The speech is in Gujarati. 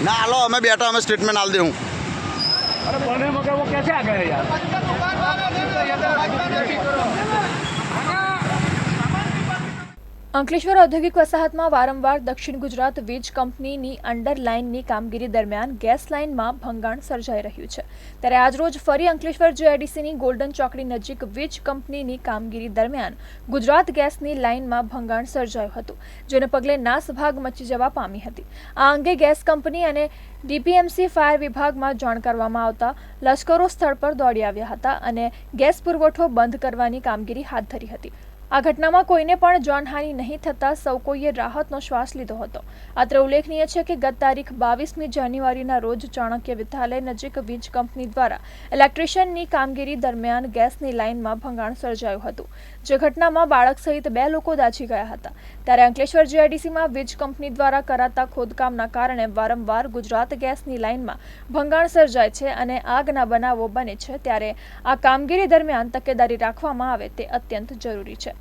ના હાલો અમે બેઠા અમે સ્ટેટમેન્ટ આલ દઉં અરે આગળ યાર? અંકલેશ્વર ઔદ્યોગિક વસાહતમાં વારંવાર દક્ષિણ ગુજરાત વીજ કંપનીની અંડરલાઇનની કામગીરી દરમિયાન ગેસ લાઇનમાં ભંગાણ સર્જાઈ રહ્યું છે. ત્યારે આજરોજ ફરી અંકલેશ્વર જીઆઈડીસીની ગોલ્ડન ચોકડી નજીક વીજ કંપનીની કામગીરી દરમિયાન ગુજરાત ગેસની લાઇનમાં ભંગાણ સર્જાયું હતું, જેને પગલે નાસભાગ મચી જવા પામી હતી. આ અંગે ગેસ કંપની અને ડીપીએમસી ફાયર વિભાગમાં જાણ કરવામાં આવતા લશ્કરો સ્થળ પર દોડી આવ્યા હતા અને ગેસ પુરવઠો બંધ કરવાની કામગીરી હાથ ધરી હતી. આ ઘટનામાં કોઈને પણ જાનહાનિ નહીં થતાં સૌ કોઈએ રાહતનો શ્વાસ લીધો હતો. અત્રે ઉલ્લેખનીય છે કે ગત તારીખ બાવીસમી જાન્યુઆરીના રોજ ચાણક્ય વિદ્યાલય નજીક વીજ કંપની દ્વારા ઇલેક્ટ્રિશિયનની કામગીરી દરમિયાન ગેસની લાઇનમાં ભંગાણ સર્જાયું હતું, જે ઘટનામાં બાળક સહિત બે લોકો દાઝી ગયા હતા. ત્યારે અંકલેશ્વર જીઆઈડીસીમાં વીજ કંપની દ્વારા કરાતા ખોદકામના કારણે વારંવાર ગુજરાત ગેસની લાઇનમાં ભંગાણ સર્જાય છે અને આગના બનાવો બને છે, ત્યારે આ કામગીરી દરમિયાન તકેદારી રાખવામાં આવે તે અત્યંત જરૂરી છે.